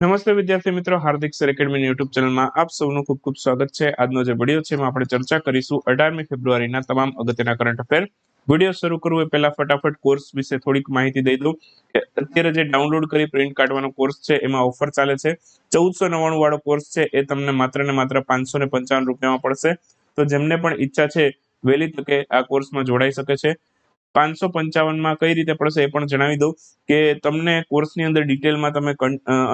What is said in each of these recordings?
નમસ્તે વિદ્યાર્થી મિત્રો, હાર્દિક સર એકેડમી યુટ્યુબ ચેનલમાં આપ સૌનું ખૂબ ખૂબ સ્વાગત છે. આજનો જે વીડિયો છે એમાં આપણે ચર્ચા કરીશું અઢારમી ફેબ્રુઆરીના તમામ અગત્યના કરંટ અફેર વીડિયો શરૂ કરવું એ પહેલા ફટાફટ કોર્સ વિશે થોડીક માહિતી દઈ દઉં. અત્યારે જે ડાઉનલોડ કરી પ્રિન્ટ કાઢવાનો કોર્સ છે, એમાં ઓફર ચાલે છે. ચૌદસો નવ્વાણું વાળો કોર્સ છે, એ તમને માત્ર ને માત્ર પાંચસો ને પંચાવન રૂપિયામાં પડશે. તો જેમને પણ ઈચ્છા છે, વહેલી તકે આ કોર્સમાં જોડાઈ શકે છે. પાંચસો પંચાવનમાં કઈ રીતે પડશે એ પણ જણાવી દઉં કે તમને કોર્સની અંદર ડિટેલમાં તમે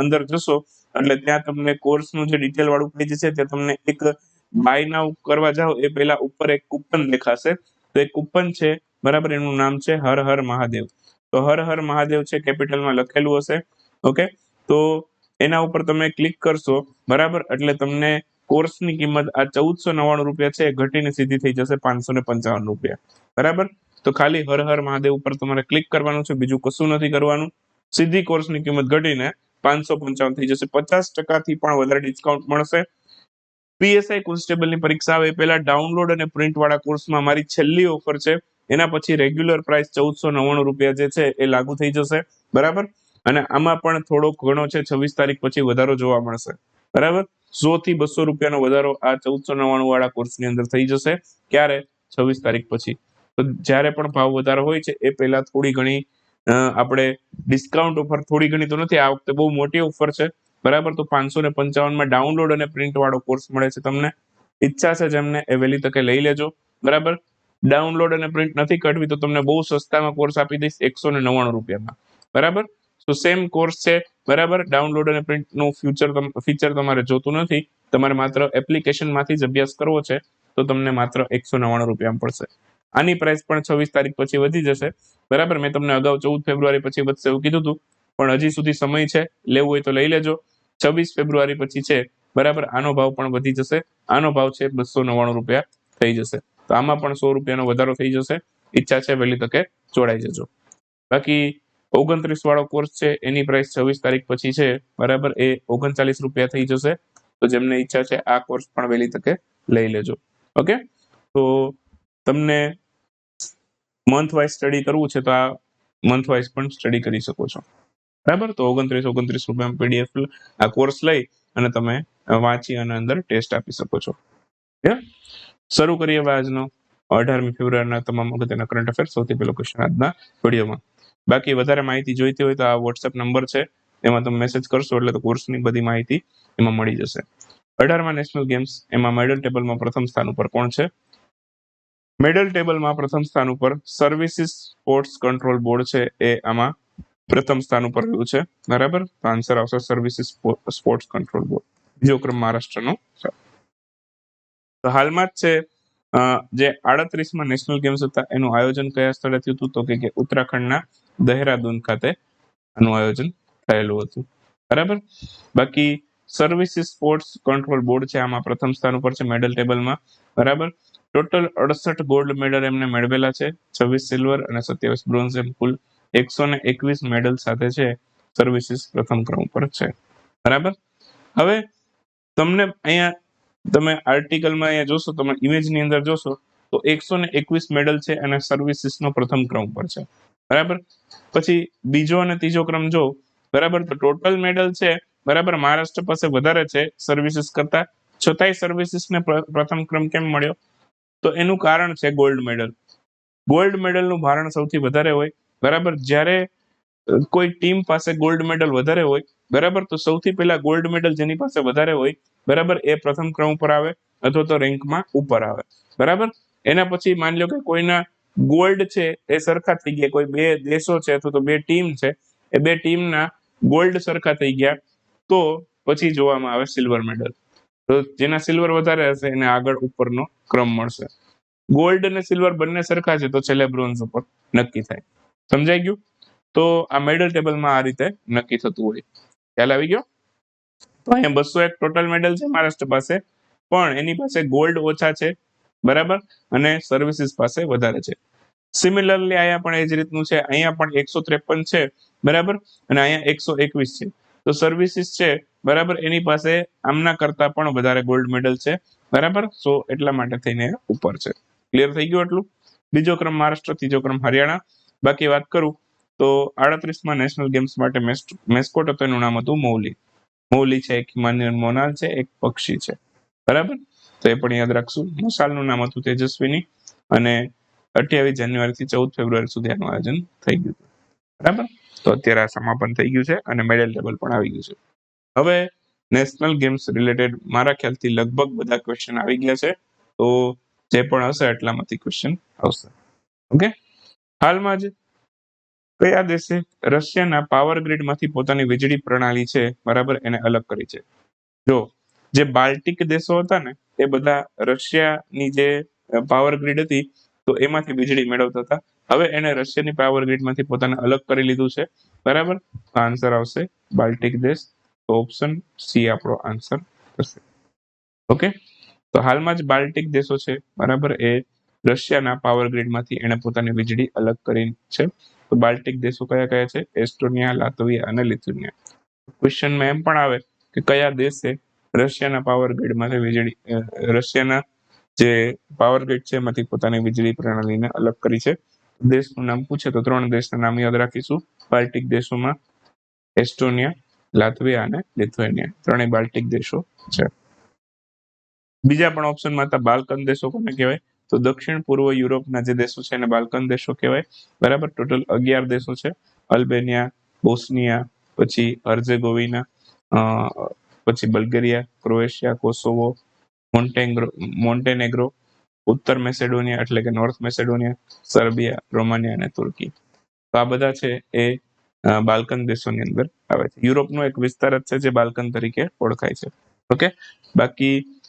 અંદર જશો. એટલે ત્યાં તમને કોર્સનું જે ડિટેલ વાળું પેજ છે ત્યાં તમને એક બાય નાવ કરવા જાઓ. એ પહેલા ઉપર એક કૂપન દેખાશે. તો એક કૂપન છે, બરાબર, એનું નામ છે હર હર મહાદેવ. તો હર હર મહાદેવ છે કેપિટલમાં લખેલું હશે. ઓકે? તો એના ઉપર તમે ક્લિક કરશો, બરાબર? એટલે તમને કોર્સની કિંમત આ ચૌદસો નવ્વાણું રૂપિયા છે ઘટીને સીધી થઈ જશે પાંચસો ને પંચાવન રૂપિયા. બરાબર? તો ખાલી હર હર મહાદેવ ઉપર તમારે ક્લિક કરવાનું છે, બીજું કશું નથી કરવાનું. સીધી કોર્સની કિંમત ઘટીને પાંચસો પંચાવન થઈ જશે. પચાસ ટકાથી પણ વધારે ડિસ્કાઉન્ટ મળશે. પીએસઆઈ કોન્સ્ટેબલની પરીક્ષા આવે પહેલા ડાઉનલોડ અને પ્રિન્ટ વાળા કોર્સમાં મારી છેલ્લી ઓફર છે. એના પછી રેગ્યુલર પ્રાઇસ ચૌદસો નવ્વાણું રૂપિયા જે છે એ લાગુ થઈ જશે. બરાબર? અને આમાં પણ થોડો ઘણો છે, છવ્વીસ તારીખ પછી વધારો જોવા મળશે. બરાબર? સો થી બસો રૂપિયાનો વધારો આ ચૌદસો નવ્વાણું વાળા કોર્સની અંદર થઈ જશે. ક્યારે? છવ્વીસ તારીખ પછી. તો જ્યારે પણ ભાવ વધારો હોય છે, એ પહેલા થોડી ઘણી આપણે ડિસ્કાઉન્ટ ઓફર થોડી ઘણી તો નથી, આ વખતે બહુ મોટી ઓફર છે. બરાબર? તો પાંચસો ને પંચાવનમાં ડાઉનલોડ અને પ્રિન્ટ વાળો કોર્સ મળે છે તમને. ઈચ્છા છે જેમને એ વહેલી તકે લઈ લેજો. બરાબર? ડાઉનલોડ અને પ્રિન્ટ નથી કાઢવી તો તમને બહુ સસ્તામાં કોર્સ આપી દઈશ, એકસો ને નવ્વાણું રૂપિયામાં. બરાબર? તો સેમ કોર્સ છે, બરાબર? ડાઉનલોડ અને પ્રિન્ટનું ફ્યુચર ફીચર તમારે જોતું નથી. તમારે માત્ર એપ્લિકેશનમાંથી જ અભ્યાસ કરવો છે, તો તમને માત્ર એકસો નવ્વાણું રૂપિયામાં પડશે. આની પ્રાઇસ પણ છવ્વીસ તારીખ પછી વધી જશે. બરાબર? મેં તમને અગાઉ ચૌદ ફેબ્રુઆરી પછી વધશે એવું કીધું હતું પણ હજી સુધી સમય છે. લેવું હોય તો લઈ લેજો. છવ્વીસ ફેબ્રુઆરી પછી છે. બરાબર? આનો ભાવ પણ વધી જશે. આનો ભાવ છે બસો નવ્વાણું રૂપિયા થઈ જશે. તો આમાં પણ સો રૂપિયાનો વધારો થઈ જશે. ઈચ્છા છે વહેલી તકે જોડાઈ જજો. બાકી ઓગણત્રીસ વાળો કોર્સ છે. એની પ્રાઇસ છવ્વીસ તારીખ પછી છે. બરાબર? એ ઓગણચાલીસ રૂપિયા થઈ જશે. તો જેમને ઈચ્છા છે, આ કોર્સ પણ વહેલી તકે લઈ લેજો. ઓકે? તો તમને મંથ વાઇઝ સ્ટડી કરવું છે તો આ મંથ વાઇઝ પણ સ્ટડી કરી શકો છો. બરાબર? તો ઓગણત્રીસ ઓગણત્રીસ રૂપિયા પીડીએફ આ કોર્સ લઈ અને તમે વાંચી અને અંદર ટેસ્ટ આપી શકો છો. શરૂ કરીએ આજનો. અઢારમી ફેબ્રુઆરીના તમામ અગત્યના કરંટ અફેર સૌથી પહેલો ક્વેશ્ચન આજના વિડીયોમાં. બાકી વધારે માહિતી જોઈતી હોય તો આ વોટ્સએપ નંબર છે. એમાં તમે મેસેજ કરશો એટલે તો કોર્સની બધી માહિતી એમાં મળી જશે. અઢારમાં નેશનલ ગેમ્સ એમાં મેડલ ટેબલમાં પ્રથમ સ્થાન ઉપર કોણ છે? મેડલ ટેબલમાં પ્રથમ સ્થાન ઉપર સર્વિસીસ સ્પોર્ટ્સ કંટ્રોલ બોર્ડ છે. એ આમાં પ્રથમ સ્થાન ઉપર રહ્યું છે. બરાબર? તો આન્સર આવશે સર્વિસીસ સ્પોર્ટ્સ કંટ્રોલ બોર્ડ બીજો ક્રમ મહારાષ્ટ્રનો તો હાલમાં જ છે જે આડત્રીસમાં નેશનલ ગેમ્સ હતા, એનું આયોજન કયા સ્થળે થયું હતું? તો કે ઉત્તરાખંડના દહેરાદૂન ખાતે આનું આયોજન થયેલું હતું. બરાબર? બાકી સર્વિસીસ સ્પોર્ટ્સ કંટ્રોલ બોર્ડ છે, આમાં પ્રથમ સ્થાન ઉપર છે મેડલ ટેબલમાં બરાબર? ટોટલ અડસઠ ગોલ્ડ મેડલ એમને મેળવેલા છે. છવ્વીસ સિલ્વર અને સત્યાવીસ બ્રોન્ઝ એમ કુલ એકસો ને એકવીસ મેડલ સાથે છે. સર્વિસીસ પ્રથમ ક્રમ પર છે. બરાબર? હવે તમને અહીંયા તમે આર્ટિકલમાં અહીંયા જોશો, તમે ઇમેજની અંદર જોશો, તો એકસો ને એકવીસ મેડલ છે અને સર્વિસીસનો પ્રથમ ક્રમ પર છે. બરાબર? પછી બીજો અને ત્રીજો ક્રમ જો, બરાબર? તો ટોટલ મેડલ છે, બરાબર? મહારાષ્ટ્ર પાસે વધારે છે સર્વિસીસ કરતા. છતાંય સર્વિસીસને પ્રથમ ક્રમ કેમ મળ્યો? તો એનું કારણ છે ગોલ્ડ મેડલ ગોલ્ડ મેડલનું ભારણ સૌથી વધારે હોય, બરાબર? જ્યારે કોઈ ટીમ પાસે ગોલ્ડ મેડલ વધારે હોય, બરાબર? તો સૌથી પહેલા ગોલ્ડ મેડલ જેની પાસે વધારે હોય, બરાબર? એ પ્રથમ ક્રમ ઉપર આવે અથવા તો રેન્કમાં ઉપર આવે, બરાબર? એના પછી માની લો કે કોઈના ગોલ્ડ છે, એ સરખા થઈ ગયા. કોઈ બે દેશો છે અથવા તો બે ટીમ છે, એ બે ટીમના ગોલ્ડ સરખા થઈ ગયા, તો પછી જોવામાં આવે સિલ્વર મેડલ તો જેના સિલ્વર વધારે હશે, એને આગળ ઉપરનો ક્રમ મળશે. ગોલ્ડ અને સિલ્વર બંને સરખા છે, તો છેલ્લે બ્રોન્ઝ ઉપર નક્કી થાય. સમજાઈ ગયું? તો આ મેડલ ટેબલમાં આ રીતે નક્કી થતું હોય. ખ્યાલ આવી ગયો? તો અહીંયા બસો એક ટોટલ મેડલ છે મહારાષ્ટ્ર પાસે. પણ એની પાસે ગોલ્ડ ઓછા છે, બરાબર? અને સર્વિસીસ પાસે વધારે છે. સિમિલરલી અહીંયા પણ એ જ રીતનું છે. અહીંયા પણ એકસો ત્રેપન છે, બરાબર? અને અહીંયા એકસો એકવીસ છે. તો સર્વિસીસ છે, બરાબર, એની પાસે આમના કરતા પણ વધારે ગોલ્ડ મેડલ છે, બરાબર? સો, એટલા માટે થઈને ઉપર છે. ક્લિયર થઈ ગયું એટલું બીજો ક્રમ મહારાષ્ટ્ર, ત્રીજો ક્રમ હરિયાણા. બાકી વાત કરું, તો આડત્રીસમાં નેશનલ ગેમ્સ માટે મેસ્કોટ હતો, એનું નામ હતું મૌલી. મૌલી છે, એક હિમાન્યન મોનાલ છે, એક પક્ષી છે. બરાબર? તો એ પણ યાદ રાખશું. મોસાલનું નામ હતું તેજસ્વીની અને અઠ્યાવીસ જાન્યુઆરી થી ચૌદ ફેબ્રુઆરી સુધી આનું આયોજન થઈ ગયું બરાબર? તો અત્યારે આ સમાપન થઈ ગયું છે અને મેડલ ટેબલ પણ આવી ગયું છે. હવે નેશનલ ગેમ્સ રિલેટેડ મારા ખ્યાલથી લગભગ બધા ક્વેશ્ચન આવી ગયા છે. તો જે પણ હશે એટલામાંથી ક્વેશ્ચન આવશે. ઓકે હાલમાં જ કયા દેશે રશિયાના પાવર ગ્રીડમાંથી પોતાની વીજળી પ્રણાલી છે? બરાબર, એને અલગ કરી છે. જો, જે બાલ્ટિક દેશો હતા ને, એ બધા રશિયાની જે પાવર ગ્રીડ હતી, તો એમાંથી વીજળી મેળવતા હતા. હવે એને રશિયાની પાવર ગ્રીડમાંથી પોતાને અલગ કરી લીધું છે. બરાબર? આન્સર આવશે બાલ્ટિક દેશ તો ઓપ્શન સી આપણો આન્સર થશે. ઓકે તો હાલમાં જ બાલ્ટિક દેશો છે. બરાબર? એ રશિયાના પાવર ગ્રીડમાંથી એને પોતાની વીજળી અલગ કરી છે. તો બાલ્ટિક દેશો કયા કયા છે? એસ્ટોનિયા, લાતવિયા અને લિથુનિયા. ક્વેશ્ચનમાં એમ પણ આવે કે કયા દેશે રશિયાના પાવર ગ્રીડમાંથી વીજળી રશિયાના જે પાવર ગ્રીડ છે એમાંથી પોતાની વીજળી પ્રણાલીને અલગ કરી છે? દેશનું નામ પૂછે તો ત્રણ દેશના નામ યાદ રાખીશું. બાલ્ટિક દેશોમાં એસ્ટોનિયા, લાતવિયા અને લિથુએનિયા. ત્રણેય બાલ્ટિક દેશો છે. બીજા પણ ઓપ્શનમાં હતા બાલ્કન દેશો કોને કહેવાય? તો દક્ષિણ પૂર્વ યુરોપના જે દેશો છે એને બાલ્કન દેશો કહેવાય. બરાબર? ટોટલ અગિયાર દેશો છે. અલ્બેનિયા, બોસ્નિયા, પછી અર્જેગોવિના પછી બલ્ગેરિયા, ક્રોએશિયા, કોસોવો, મોન્ટેગ્રો, મોન્ટેનેગ્રો ઉત્તર મેસેડોનિયા એટલે કે નોર્થ મેસેડોનિયા, સર્બિયા, રોમાનિયા અને તુર્કી. તો આ બધા છે એ બાલ્કન દેશોની અંદર આવે છે. યુરોપનો એક વિસ્તાર જ છે જે બાલ્કન તરીકે ઓળખાય છે. ઓકે? બાકી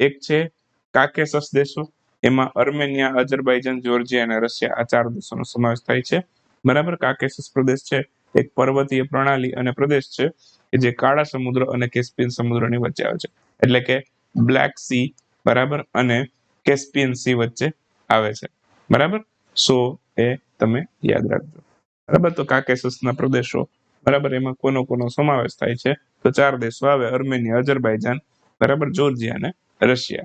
એક છે કાકેસસ દેશો. એમાં અર્મેનિયા અઝરબાઈજાન જોર્જિયા અને રશિયા આ ચાર દેશોનો સમાવેશ થાય છે. બરાબર? કાકેસસ પ્રદેશ છે. એક પર્વતીય પ્રણાલી અને પ્રદેશ છે કે જે કાળા સમુદ્ર અને કેસ્પિયન સમુદ્રની વચ્ચે આવે છે. એટલે કે બ્લેક સી, બરાબર? અને કેસ્પિયન સી વચ્ચે આવે છે. બરાબર? સો એ તમે યાદ રાખજો. બરાબર? તો કાકેસસના પ્રદેશો. બરાબર? એમાં કોનો કોનો સમાવેશ થાય છે? તો ચાર દેશો આવે. અર્મેનિયા અજરબાઈજાન બરાબર? જોર્જિયા અને રશિયા.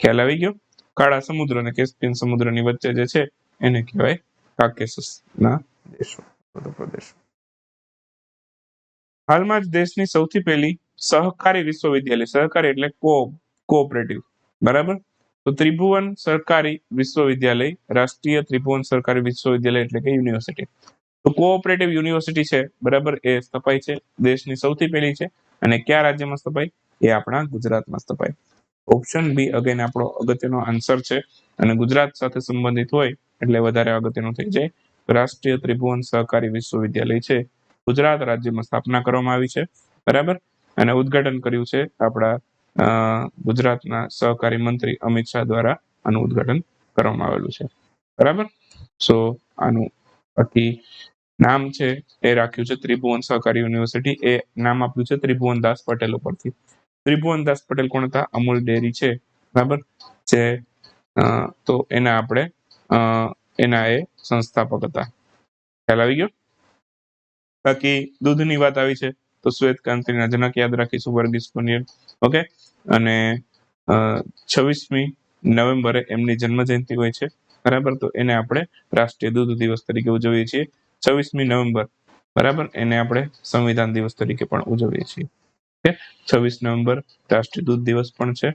ખ્યાલ આવી ગયો? કાળા સમુદ્ર અને કેસ્પિયન સમુદ્રની વચ્ચે જે છે, એને કહેવાય કાકેસસના દેશો. પ્રદેશો. હાલમાં જ દેશની સૌથી પહેલી સહકારી વિશ્વવિદ્યાલય, સહકારી એટલે કો, કોઓપરેટિવ. બરાબર? તો ત્રિભુવન સરકારી વિશ્વવિદ્યાલય, રાષ્ટ્રીય ત્રિભુવન સરકારી વિશ્વવિદ્યાલય એટલે કે યુનિવર્સિટી. તો કોઓપરેટિવ યુનિવર્સિટી છે, બરાબર? એ સ્થપાઈ છે, દેશની સૌથી પહેલી છે. અને કયા રાજ્યમાં સ્થપાઈ એ આપણા ગુજરાતમાં સ્થપાઈ ઓપ્શન બી અગેન આપણો અગત્યનો આન્સર છે. અને ગુજરાત સાથે સંબંધિત હોય, એટલે વધારે અગત્યનું થઈ જાય. રાષ્ટ્રીય ત્રિભુવન સહકારી વિશ્વવિદ્યાલય છે. ગુજરાત રાજ્યમાં સ્થાપના કરવામાં આવી છે. બરાબર? અને ઉદ્ઘાટન કર્યું છે આપણા ગુજરાતના સહકારી મંત્રી અમિત શાહ દ્વારા આનું ઉદઘાટન કરવામાં આવેલું છે. બરાબર? સો, આનું બાકી નામ છે, એ રાખ્યું છે ત્રિભુવન સહકારી યુનિવર્સિટી. એ નામ આપ્યું છે ત્રિભુવન દાસ પટેલ ઉપરથી. ત્રિભુવન દાસ પટેલ કોણ હતા? અમૂલ ડેરી છે. બરાબર? જે તો એના આપણે એના એ સંસ્થાપક હતા. ખ્યાલ આવી ગયો? બાકી દૂધની વાત આવી છે, તો શ્વેત ક્રાંતિના જનક યાદ રાખીશું, વર્ગીસ કુરિયન ઓકે? અને છવ્વીસમી નવેમ્બરે એમની જન્મ જયંતિ હોય છે. બરાબર? તો એને આપણે રાષ્ટ્રીય દૂધ દિવસ તરીકે ઉજવીએ છીએ. છવ્વીસમી નવેમ્બર, બરાબર? એને આપણે સંવિધાન દિવસ તરીકે પણ ઉજવીએ છીએ. છવ્વીસ નવેમ્બર રાષ્ટ્રીય દૂધ દિવસ પણ છે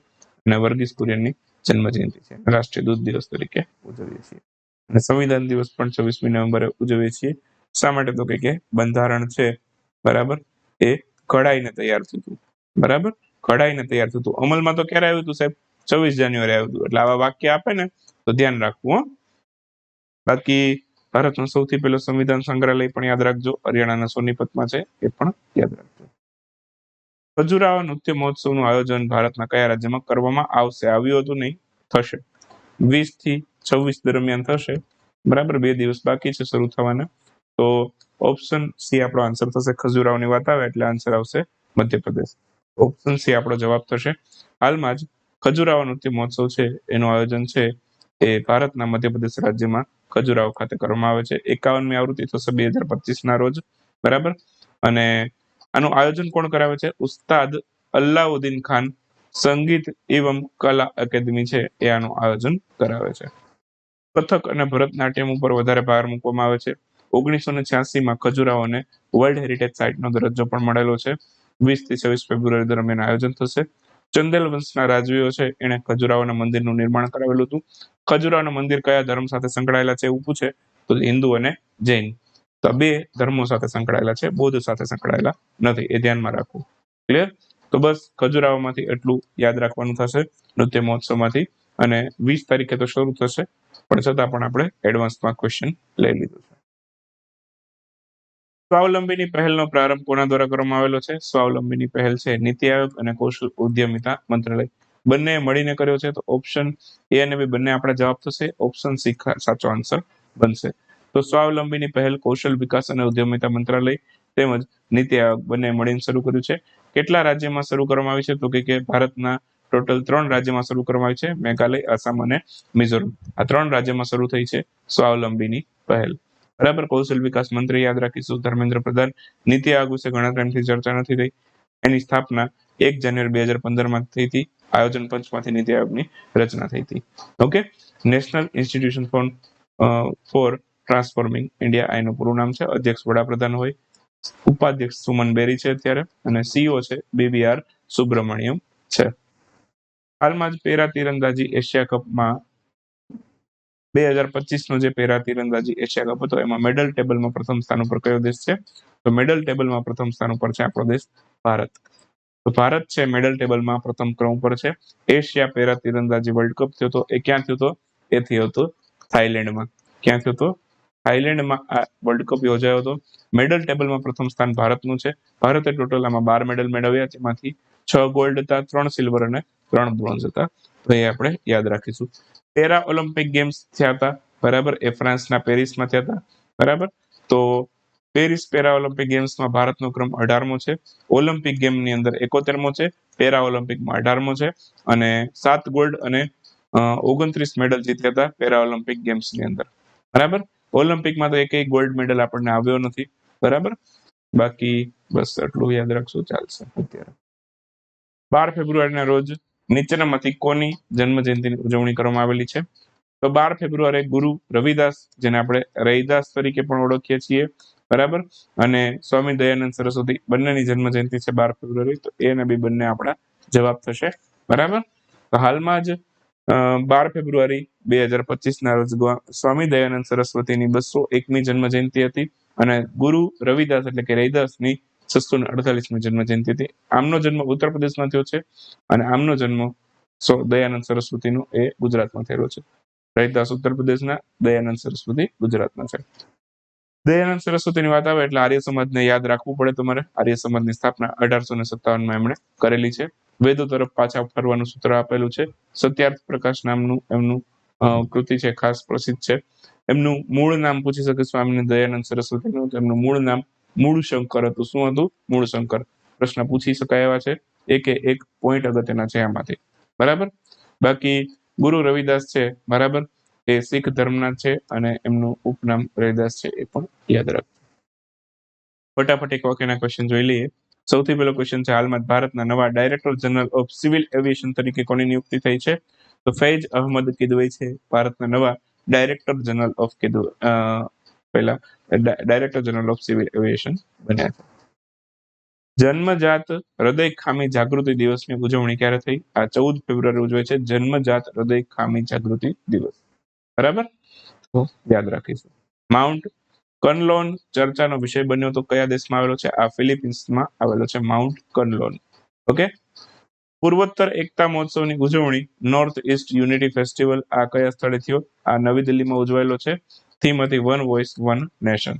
અને વર્ગીસ કુરિયનની જન્મ જયંતિ છે. રાષ્ટ્રીય દૂધ દિવસ તરીકે ઉજવીએ છીએ. અને સંવિધાન દિવસ પણ છવ્વીસમી નવેમ્બરે ઉજવીએ છીએ. શા માટે? તો કે બંધારણ છે. બરાબર? એ ઘડાઈને તૈયાર થયું બરાબર? ઘડાઈને તૈયાર થતું. અમલમાં તો ક્યારે આવ્યું હતું સાહેબ? છવ્વીસ જાન્યુઆરી આવ્યું એટલે આવા વાક્ય આપે ને, તો ધ્યાન રાખવું, હો. બાકી ભારતનો સૌથી પહેલો સંવિધાન સંગ્રહાલય પણ યાદ રાખજો. હરિયાણાના સોનીપતમાં છે, એ પણ યાદ રાખજો. ખજુરાહો નૃત્ય મહોત્સવનું આયોજન ભારતના કયા રાજ્યમાં કરવામાં આવશે? આવ્યું હતું નહીં, થશે. વીસથી છવ્વીસ દરમિયાન થશે. બરાબર, બે દિવસ બાકી છે શરૂ થવાના. તો ઓપ્શન સી આપણો આન્સર થશે. ખજુરાહોની વાત આવે એટલે આન્સર આવશે મધ્યપ્રદેશ. ઓપ્શન સી આપણો જવાબ થશે. હાલમાં જ ખજુરાહો નૃત્ય મહોત્સવ છે. એનું આયોજન છે એ ભારતના મધ્યપ્રદેશ રાજ્યમાં ખજુરાહો ખાતે કરવામાં આવે છે. એકાવનમી આવૃત્તિ થશે બે હજાર પચીસ ના રોજ. બરાબર? અને આનું આયોજન કોણ કરાવે છે? ઉસ્તાદ અલ્લાઉદ્દીન ખાન સંગીત એવમ કલા એકેડમી છે. એ આનું આયોજન કરાવે છે. કથક અને ભરતનાટ્યમ ઉપર વધારે ભાર મૂકવામાં આવે છે. ઓગણીસો ને છ્યાસી માં ખજુરાહોને વર્લ્ડ હેરિટેજ સાઇટનો દરજ્જો પણ મળેલો છે. વીસથી છવ્વીસ ફેબ્રુઆરી દરમિયાન આયોજન થશે. ચંદેલ વંશના રાજવીઓ છે, એણે ખજુરાહોના મંદિરનું નિર્માણ કરાવેલું હતું. ખજુરાહોના મંદિર કયા ધર્મ સાથે સંકળાયેલા છે એવું પૂછે તો હિન્દુ અને જૈન. તો બે ધર્મો સાથે સંકળાયેલા છે, બૌદ્ધ સાથે સંકળાયેલા નથી, એ ધ્યાનમાં રાખવું. ક્લિયર તો બસ, ખજુરાહોમાંથી એટલું યાદ રાખવાનું થશે, નૃત્ય મહોત્સવમાંથી. અને વીસ તારીખે તો શરૂ થશે, પણ છતાં પણ આપણે એડવાન્સમાં ક્વેશ્ચન લઈ લીધું છે. સ્વાવલંબીની પહેલનો પ્રારંભ કોના દ્વારા કરવામાં આવેલો છે? સ્વાવલંબીની પહેલ છે નીતિ આયોગ અને કૌશલ ઉદ્યમિતા મંત્રાલય. બંને મળીને કર્યો છે, તો ઓપ્શન એ અને બી બંને આપણા જવાબ થશે. ઓપ્શન સી સાચો આન્સર બનશે. તો સ્વાવલંબીની પહેલ, કૌશલ વિકાસ અને ઉદ્યમિતા મંત્રાલય તેમજ નીતિ આયોગ બંને મળીને શરૂ કર્યું છે. કેટલા રાજ્યમાં શરૂ કરવામાં આવી છે? તો કે ભારતના ટોટલ ત્રણ રાજ્યમાં શરૂ કરવામાં આવી છે. મેઘાલય, આસામ અને મિઝોરમ. આ ત્રણ રાજ્યમાં શરૂ થઈ છે સ્વાવલંબીની પહેલ. બરાબર? કૌશલ વિકાસ મંત્રી યાદ રાખીશું. ધર્મેન્દ્ર પ્રધાન, નીતિ આયોગ વિશે ઘણા ટાઈમથી ચર્ચા નથી થઈ. એની સ્થાપના એક જાન્યુઆરી બે હજાર પંદરમાં થઈ હતી. આયોજન પંચમાંથી નીતિ આયોગની રચના થઈ હતી. Okay? National institution for for transforming India આ એનું પૂરું નામ છે. અધ્યક્ષ વડાપ્રધાન હોય. ઉપાધ્યક્ષ સુમન બેરી છે અત્યારે. અને સીઓ છે બીબીઆર સુબ્રમણ્યમ છે. હાલમાં જ પેરા તીરંદાજી એશિયા કપમાં બે હજાર પચીસનો જે પેરા તીરંદાજી એશિયા કપ હતો એમાં મેડલ ટેબલમાં પ્રથમ સ્થાન ઉપર કયો દેશ છે? તો મેડલ ટેબલમાં પ્રથમ સ્થાન ઉપર છે આપણો દેશ ભારત. તો ભારત છે મેડલ ટેબલમાં પ્રથમ ક્રમ ઉપર છે. એશિયા પેરા તીરંદાજી વર્લ્ડ કપ થયો હતો એ ક્યાં થયો હતો એ થયો હતો થાઈલેન્ડમાં. ક્યાં થયો હતો થાઈલેન્ડમાં આ વર્લ્ડ કપ યોજાયો હતો. મેડલ ટેબલમાં પ્રથમ સ્થાન ભારતનું છે. ભારતે ટોટલ આમાં બાર મેડલ મેળવ્યા, જેમાંથી છ ગોલ્ડ હતા, ત્રણ સિલ્વર અને ત્રણ બ્રોન્ઝ હતા. તો એ આપણે યાદ રાખીશું. પેરા ઓલિમ્પિક ગેમ્સ થયા હતા, બરાબર? એ ફ્રાન્સના પેરિસમાં થયા હતા, બરાબર? તો પેરિસ પેરા ઓલિમ્પિક ગેમ્સમાં ભારતનો ક્રમ અઢારમો છે, ઓલિમ્પિક ગેમની અંદર એકોતેરમો છે, પેરા ઓલિમ્પિકમાં અઢારમો છે અને સાત ગોલ્ડ અને ઓગણત્રીસ મેડલ જીત્યા હતા પેરા ઓલિમ્પિક ગેમ્સની અંદર, બરાબર? ઓલિમ્પિકમાં તો એકેય ગોલ્ડ મેડલ આપણને આવ્યો નથી, બરાબર? બાકી બસ એટલું યાદ રાખશું, ચાલશે અત્યારે. બાર ફેબ્રુઆરીના રોજ નીચેનામાંથી કોની જન્મજયંતિની ઉજવણી કરવામાં આવેલી છે? તો બાર ફેબ્રુઆરી ગુરુ રવિદાસ, જેને આપણે રવિદાસ તરીકે પણ ઓળખીએ છીએ, બરાબર? અને સ્વામી દયાનંદ સરસ્વતી બંનેની જન્મજયંતિ છે બાર ફેબ્રુઆરી તો એ બી બંને આપણા જવાબ થશે, બરાબર? તો હાલમાં જ બાર ફેબ્રુઆરી બે હજાર પચીસ ના રોજ સ્વામી દયાનંદ સરસ્વતીની બસો એકમી જન્મ જયંતિ હતી અને ગુરુ રવિદાસ એટલે કે રૈદાસની છસો ને અડતાલીસમી જન્મ હતી. આમનો જન્મ ઉત્તર પ્રદેશમાં થયો છે અને આમનો જન્મ સો દયાનંદ સરસ્વતીનો એ ગુજરાતમાં થયેલો છે. રહીદાસ ઉત્તર પ્રદેશના દયાનંદ સરસ્વતી ગુજરાતના છે. દયાનંદ સરસ્વતીની વાત આવે એટલે આર્ય સમાજને યાદ રાખવું પડે તમારે. આર્ય સમાજની સ્થાપના અઢારસો ને સત્તાવનમાં એમણે કરેલી છે. વેદો તરફ પાછા ફરવાનું સૂત્ર આપેલું છે. સત્યાર્થ પ્રકાશ નામનું એમનું કૃતિ છે, ખાસ પ્રસિદ્ધ છે. એમનું મૂળ નામ પૂછી શકે સ્વામી દયાનંદ સરસ્વતીનું એમનું મૂળ નામ મૂળ શંકર હતું. શું હતું? મૂળ શંકર. પ્રશ્ન પૂછી શકાય એવા છે. એકે એક પોઈન્ટ અગત્યના છે આમાંથી. બરાબર? બાકી ગુરુ રવિદાસ છે. બરાબર? એ શીખ ધર્મના છે અને એમનું ઉપનામ રવિદાસ છે. એ પણ યાદ રાખજો. ફટાફટ એક વાક્યના ક્વેશ્ચન જોઈ લઈએ. સૌથી પહેલો ક્વેશ્ચન છે હાલમાં ભારતના નવા director general of civil aviation તરીકે કોની નિયુક્તિ થઈ છે? તો ફૈજ અહમદ કિદવઈ છે. ભારતના નવા ડાયરેક્ટર જનરલ ઓફ કિદવ પહેલા director general of civil aviation બન્યા જન્મજાત હૃદય ખામી જાગૃતિ દિવસની ઉજવણી ક્યારે થઈ? આ ચૌદ ફેબ્રુઆરી ઉજવે છે. જન્મજાત હૃદય ખામી જાગૃતિ દિવસ. બરાબર? યાદ રાખીશું. માઉન્ટ કનલોન ચર્ચાનો વિષય બન્યો તો કયા દેશમાં આવેલો છે? આ ફિલિપિન્સમાં આવેલો છે માઉન્ટ કનલોન ઓકે પૂર્વોત્તર એકતા મહોત્સવની ઉજવણી નોર્થ ઇસ્ટ યુનિટી ફેસ્ટિવલ આ કયા સ્થળે થયો? આ નવી દિલ્હીમાં ઉજવાયેલો છે. Theme one voice one nation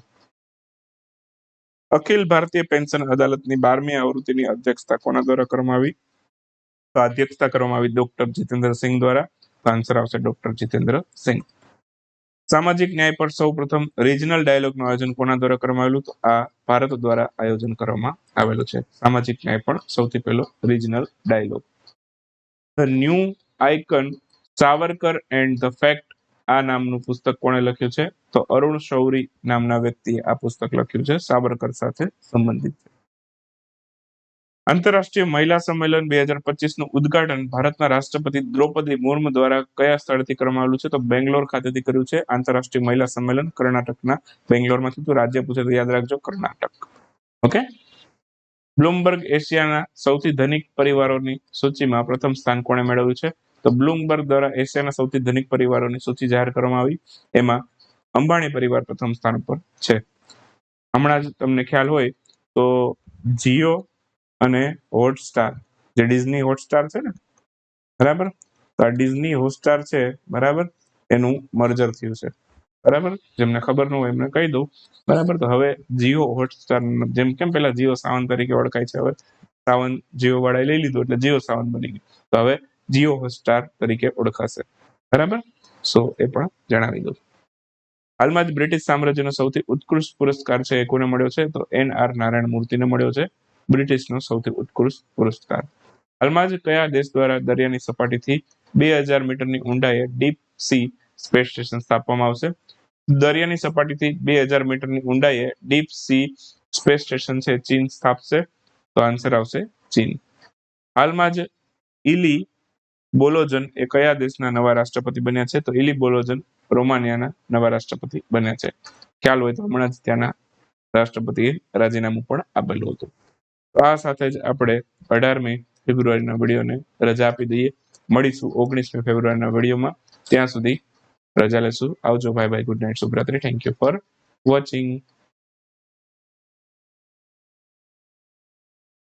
અખિલ ભારતીય પેન્શન અદાલતની બારમી આવૃત્તિની અધ્યક્ષતા કોના દ્વારા કરવામાં આવી? તો અધ્યક્ષતા કરવામાં આવી ડોક્ટર જીતેન્દ્ર સિંહ દ્વારા. આન્સર આવશે ડોક્ટર જીતેન્દ્ર સિંહ સામાજિક ન્યાય પર સૌ પ્રથમ રિજનલ ડાયલોગનું આયોજન કોના દ્વારા કરવામાં આવેલું? તો આ ભારત દ્વારા આયોજન કરવામાં આવેલું છે. સામાજિક ન્યાય પણ સૌથી પહેલો regional dialogue the new icon Savarkar and the fact આ નામનું પુસ્તક કોણે લખ્યું છે? તો અરુણ શૌરી નામના વ્યક્તિએ આ પુસ્તક લખ્યું છે સાબરકર સાથે સંબંધિત. આંતરરાષ્ટ્રીય મહિલા સંમેલન બે હજાર પચીસનું ઉદઘાટન ભારતના રાષ્ટ્રપતિ દ્રૌપદી મુર્મુ દ્વારા કયા સ્થળથી કરવામાં આવેલું છે? તો બેંગ્લોર ખાતેથી કર્યું છે આંતરરાષ્ટ્રીય મહિલા સંમેલન કર્ણાટકના બેંગ્લોરમાંથી. તો રાજ્ય પૂછે તો યાદ રાખજો કર્ણાટક. ઓકે? બ્લુમબર્ગ એશિયાના સૌથી ધનિક પરિવારોની સૂચિમાં પ્રથમ સ્થાન કોણે મેળવ્યું છે? તો બ્લુમબર્ગ દ્વારા એશિયાના સૌથી ધનિક પરિવારોની સૂચિ જાહેર કરવામાં આવી. એમાં અંબાણી પરિવાર પ્રથમ સ્થાન પર છે. હમણાં જ તમને ખ્યાલ હોય તો જીઓ અને હોટસ્ટાર જે ડિઝની હોટસ્ટાર છે ને? બરાબર? તો આ ડિઝની હોટસ્ટાર છે, બરાબર? એનું મર્જર થયું છે. બરાબર? જેમને ખબર ન હોય એમને કહી દઉં. બરાબર? તો હવે જીઓ હોટસ્ટાર જેમ કેમ પેલા જીઓ સાવન તરીકે ઓળખાય છે, હવે સાવન જીઓ વાળાએ લઈ લીધું એટલે જીઓ સાવન બની ગયું. તો હવે જીઓ હોટસ્ટાર તરીકે ઓળખાશે. બરાબર? સો એ પણ જણાવી દઉં. હાલમાં જ બ્રિટિશ સામ્રાજ્યનો સૌથી ઉત્કૃષ્ટ પુરસ્કાર છે એ કોને મળ્યો છે? તો એન આર નારાયણ મૂર્તિને મળ્યો છે, બ્રિટિશનો સૌથી ઉત્કૃષ્ટ પુરસ્કાર. હાલમાં જ કયા દેશ દ્વારા દરિયાની સપાટીથી બે હજાર મીટરની ઊંડાઈએ ડીપ સી સ્પેસ સ્ટેશન સ્થાપવામાં આવશે? દરિયાની સપાટીથી બે હજાર મીટરની ઊંડાઈએ ડીપ સી સ્પેસ સ્ટેશન છે, ચીન સ્થાપશે? તો આન્સર આવશે ચીન. હાલમાં જ ઇલી બોલોજન એ કયા દેશના નવા રાષ્ટ્રપતિ બન્યા છે? તો ઇલી બોલોજન રોમાનિયાના નવા રાષ્ટ્રપતિ બન્યા છે. ખ્યાલ હોય તો હમણાં જ ત્યાંના રાષ્ટ્રપતિએ રાજીનામું પણ આપેલું હતું. તો આ સાથે જ આપણે અઢારમી ફેબ્રુઆરીના વિડીયોને રજા આપી દઈએ. મળીશું ઓગણીસમી ફેબ્રુઆરીના વિડીયોમાં. ત્યાં સુધી રજા લેશું. આવજો bye bye good night, શુભરાત્રી. Thank you for watching